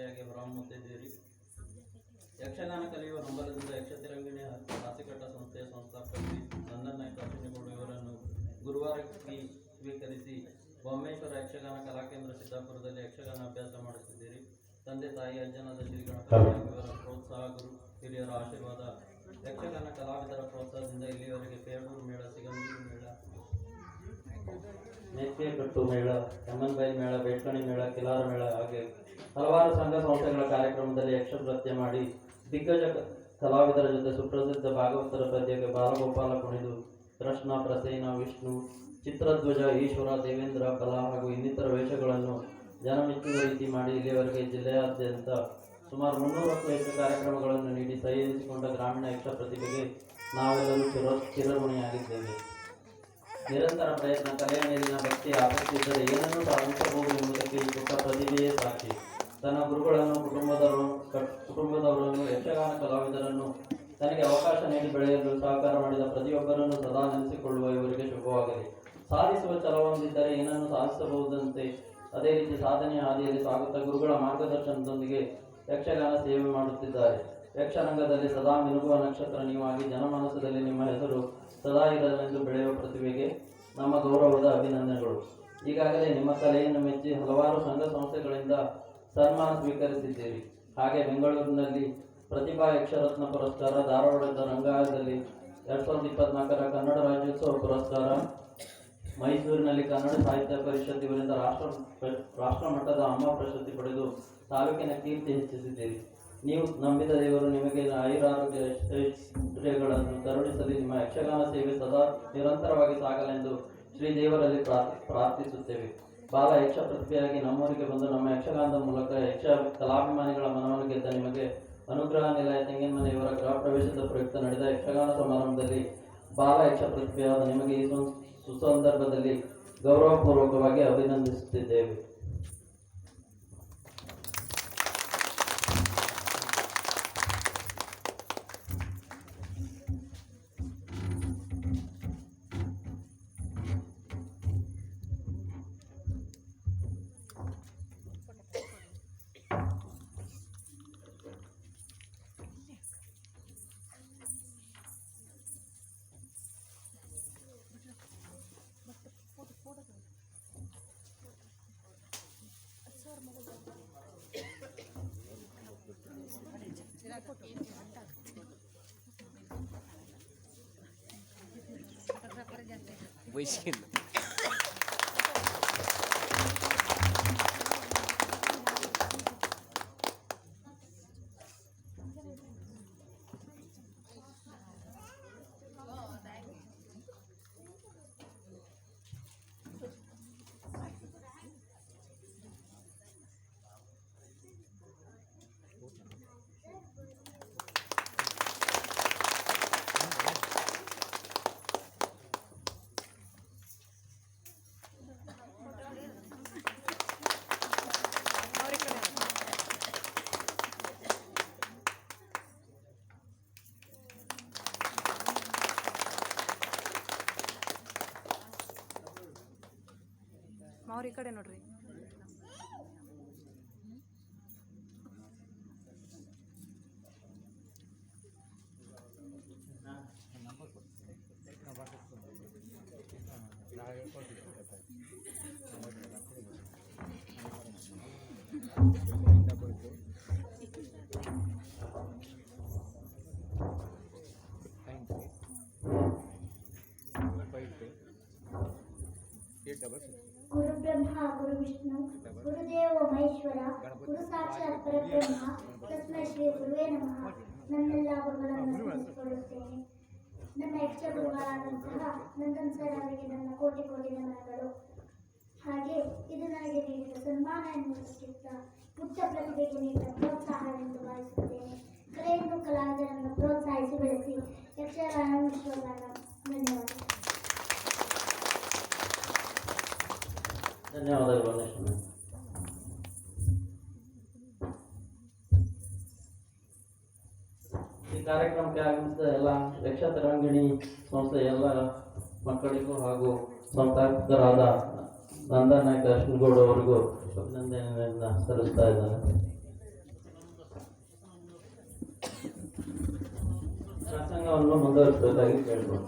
ಕಲಿಕೆಯಾಗಿ ಹೊರಹೊಮ್ಮುತ್ತಿದ್ದೀರಿ. ಯಕ್ಷಗಾನ ಕಲಿಯುವ ಹಂಬಲದಿಂದ ಯಕ್ಷತಿರಂಗಿಣಿ ಹಾಸಿಕಟ್ಟ ಸಂಸ್ಥೆಯ ಸಂಸ್ಥಾಪಕಿ ನಂದನ ಕಾಶಿನಿಗೌಡ ಇವರನ್ನು ಗುರುವಾರಕ್ಕೆ ಸ್ವೀಕರಿಸಿ ಬೊಮ್ಮೇಶ್ವರ ಯಕ್ಷಗಾನ ಕಲಾಕೇಂದ್ರ ಸಿದ್ದಾಪುರದಲ್ಲಿ ಯಕ್ಷಗಾನ ಅಭ್ಯಾಸ ಮಾಡುತ್ತಿದ್ದೀರಿ ತಂದೆ ತಾಯಿ, ಅಜ್ಜನಾದ ಶ್ರೀ ಇವರ ಪ್ರೋತ್ಸಾಹ, ಗುರು, ಹಿರಿಯರ ಆಶೀರ್ವಾದ, ಯಕ್ಷಗಾನ ಕಲಾವಿದರ ಪ್ರೋತ್ಸಾಹದಿಂದ ಇಲ್ಲಿಯವರೆಗೆ ಪೇರೂರು ಮೇಳ ಸಿಗಂದೂರು ಮೇಳ, ಮೇಕೆಕಟ್ಟು ಮೇಳ ಕಮ್ಮನ್ಬಾಯಿ ಮೇಳ, ಬೇಟ್ಕಣಿ ಮೇಳ, ಕಿಲಾರ ಮೇಳ ಹಾಗೆ ಹಲವಾರು ಸಂಘ ಸಂಸ್ಥೆಗಳ ಕಾರ್ಯಕ್ರಮದಲ್ಲಿ ಯಕ್ಷ ನೃತ್ಯ ಮಾಡಿ ದಿಗ್ಗಜ ಕಲಾವಿದರ ಜೊತೆ ಸುಪ್ರಸಿದ್ಧ ಭಾಗವತರ ಪದ್ಯಕ್ಕೆ ಬಾಲಗೋಪಾಲ ಕುಣಿದು, ಕೃಷ್ಣ, ಪ್ರಸೇನ, ವಿಷ್ಣು, ಚಿತ್ರಧ್ವಜ, ಈಶ್ವರ, ದೇವೇಂದ್ರ, ಕಲಾ ಹಾಗೂ ಇನ್ನಿತರ ವೇಷಗಳನ್ನು ಜನಮೆಚ್ಚುವ ರೀತಿ ಮಾಡಿ ಇಲ್ಲಿಯವರೆಗೆ ಜಿಲ್ಲೆಯಾದ್ಯಂತ ಸುಮಾರು ಮುನ್ನೂರಕ್ಕೂ ಹೆಚ್ಚು ಕಾರ್ಯಕ್ರಮಗಳನ್ನು ನೀಡಿ ಸಹಿಸಿಕೊಂಡ ಗ್ರಾಮೀಣ ಯಕ್ಷ ಪ್ರತಿಭೆಗೆ ನಾವೆಲ್ಲರೂ ಚಿರ ಚಿರಋಣಿಯಾಗಿದ್ದೇವೆ. ನಿರಂತರ ಪ್ರಯತ್ನ ಕಲೆಯ ಮೇಲಿನ ಭಕ್ತಿ, ಆಸಕ್ತಿ ಇದ್ದರೆ ಏನನ್ನೂ ಸಾಧಿಸಬಹುದು ಎಂಬುದಕ್ಕೆ ಈ ಪುಟ್ಟ ಪ್ರತಿಭೆಯೇ ಸಾಕ್ಷಿ. ತನ್ನ ಗುರುಗಳನ್ನು, ಕುಟುಂಬದವರು ಕುಟುಂಬದವರನ್ನು, ಯಕ್ಷಗಾನ ಕಲಾವಿದರನ್ನು, ತನಗೆ ಅವಕಾಶ ನೀಡಿ ಬೆಳೆಯಲು ಸಹಕಾರ ಮಾಡಿದ ಪ್ರತಿಯೊಬ್ಬರನ್ನು ಸದಾ ನೆನೆಸಿಕೊಳ್ಳುವ ಇವರಿಗೆ ಶುಭವಾಗಲಿ. ಸಾಧಿಸುವ ಛಲವೊಂದಿದ್ದರೆ ಏನನ್ನು ಸಾಧಿಸಬಹುದಂತೆ? ಅದೇ ರೀತಿ ಸಾಧನೆ ಹಾದಿಯಲ್ಲಿ ಸಾಗುತ್ತಾ ಗುರುಗಳ ಮಾರ್ಗದರ್ಶನದೊಂದಿಗೆ ಯಕ್ಷಗಾನ ಸೇವೆ ಮಾಡುತ್ತಿದ್ದಾರೆ. ಯಕ್ಷರಂಗದಲ್ಲಿ ಸದಾ ಮಿನುಗುವ ನಕ್ಷತ್ರ ನೀವಾಗಿ ಜನಮಾನಸದಲ್ಲಿ ನಿಮ್ಮ ಹೆಸರು ಸದಾ ಇರಲೆಂದು ಬೆಳೆಯುವ ಪ್ರತಿಭೆಗೆ ನಮ್ಮ ಗೌರವದ ಅಭಿನಂದನೆಗಳು. ಈಗಾಗಲೇ ನಿಮ್ಮ ಕಲೆಯನ್ನು ಮೆಚ್ಚಿ ಹಲವಾರು ಸಂಘ ಸಂಸ್ಥೆಗಳಿಂದ ಸನ್ಮಾನ ಸ್ವೀಕರಿಸಿದ್ದೇವೆ. ಹಾಗೆ ಬೆಂಗಳೂರಿನಲ್ಲಿ ಪ್ರತಿಭಾ ಯಕ್ಷರತ್ನ ಪುರಸ್ಕಾರ, ಧಾರವಾಡದ ರಂಗಾಯದಲ್ಲಿ ಎರಡ್ ಸಾವಿರದ ಇಪ್ಪತ್ನಾಲ್ಕರ ಕನ್ನಡ ರಾಜ್ಯೋತ್ಸವ ಪುರಸ್ಕಾರ, ಮೈಸೂರಿನಲ್ಲಿ ಕನ್ನಡ ಸಾಹಿತ್ಯ ಪರಿಷತ್ ಇವರಿಂದ ರಾಷ್ಟ್ರ ರಾಷ್ಟ್ರ ಮಟ್ಟದ ಅಮ್ಮ ಪ್ರಶಸ್ತಿ ಪಡೆದು ತಾಲೂಕಿನ ಕೀರ್ತಿ ಹೆಚ್ಚಿಸಿದ್ದೀರಿ ನೀವು ನಂಬಿದ ದೇವರು ನಿಮಗೆ ಆಯುರಾರೋಗ್ಯ ಶ್ರೇಯಗಳನ್ನು ಕರುಣಿಸಲಿ ನಿಮ್ಮ ಯಕ್ಷಗಾನ ಸೇವೆ ಸದಾ ನಿರಂತರವಾಗಿ ಸಾಗಲೆಂದು ಶ್ರೀ ದೇವರಲ್ಲಿ ಪ್ರಾರ್ಥಿ, ಪ್ರಾರ್ಥಿಸುತ್ತೇವೆ. ಬಾಲ ಯಕ್ಷ ಪ್ರತಿಭೆಯಾಗಿ ನಮ್ಮೂರಿಗೆ ಬಂದು ನಮ್ಮ ಯಕ್ಷಗಾನದ ಮೂಲಕ ಯಕ್ಷ ಕಲಾಭಿಮಾನಿಗಳ ಮನವನ್ನು ಗೆದ್ದ ನಿಮಗೆ ಅನುಗ್ರಹ ನಿಲಯ ತೆಂಗಿನಮನೆ ಇವರ ಗೃಹ ಪ್ರವೇಶದ ಪ್ರಯುಕ್ತ ನಡೆದ ಯಕ್ಷಗಾನ ಸಮಾರಂಭದಲ್ಲಿ ಬಾಲ ಯಕ್ಷ ಪ್ರತಿಭೆಯಾದ ನಿಮಗೆ ಈ ಸುಸಂದರ್ಭದಲ್ಲಿ ಗೌರವಪೂರ್ವಕವಾಗಿ ಅಭಿನಂದಿಸುತ್ತಿದ್ದೇವೆ. 微信了。ಮಾವ್ರ ಈ ಕಡೆ ನೋಡ್ರಿ. ಗುರು ಬ್ರಹ್ಮ ಗುರು ವಿಷ್ಣು, ಗುರುದೇವ ಮಹೇಶ್ವರ, ಗುರು ಸಾಕ್ಷಾತ್ ಪರಬ್ರಹ್ಮ ತಸ್ಮೈ ಶ್ರೀ ಗುರುವೇ ನಮಃ. ನನ್ನೆಲ್ಲ ಗುರುಗಳನ್ನು ಸ್ಮರಿಸಿಕೊಳ್ಳುತ್ತೇನೆ. ನನ್ನ ಯಕ್ಷ ಗುರುಗಳಾದಂತಹ ನಂದನ್ ಸರ್ ಅವರಿಗೆ ನನ್ನ ಕೋಟಿ ಕೋಟಿ ನಮನಗಳು. ಹಾಗೆ ಇದು ನನಗೆ ನೀಡಿದ ಸನ್ಮಾನ ಎನ್ನುವುದಕ್ಕಿಂತ ಪುಟ್ಟ ಪ್ರತಿಭೆಗೆ ನೀಡಿದ ಪ್ರೋತ್ಸಾಹವೆಂದು ಭಾವಿಸುತ್ತೇನೆ. ಕಲೆಯನ್ನು ಕಲಾವಿದರನ್ನು ಪ್ರೋತ್ಸಾಹಿಸಿ ಬೆಳೆಸಿ ಯಕ್ಷಗಾನ ವಿಶ್ವಗಾನ. ಧನ್ಯವಾದ ಧನ್ಯವಾದಗಳು. ಈ ಕಾರ್ಯಕ್ರಮಕ್ಕೆ ಆಗಮಿಸಿದ ಎಲ್ಲ ಯಕ್ಷ ತರಂಗಿಣಿ ಸಂಸ್ಥೆಯ ಎಲ್ಲ ಮಕ್ಕಳಿಗೂ ಹಾಗೂ ಸಂಸ್ಥಾಪಕರಾದ ನಂದನಾಯಕ ಅಶ್ವಿನಗೌಡ ಅವರಿಗೂ ಅಭಿನಂದನೆಯನ್ನು ಸಲ್ಲಿಸ್ತಾ ಇದ್ದಾರೆ. ಪ್ರಸಂಗವನ್ನು ಮುಂದುವರಿಸಬೇಕಾಗಿ ಕೇಳ್ಬೋದು.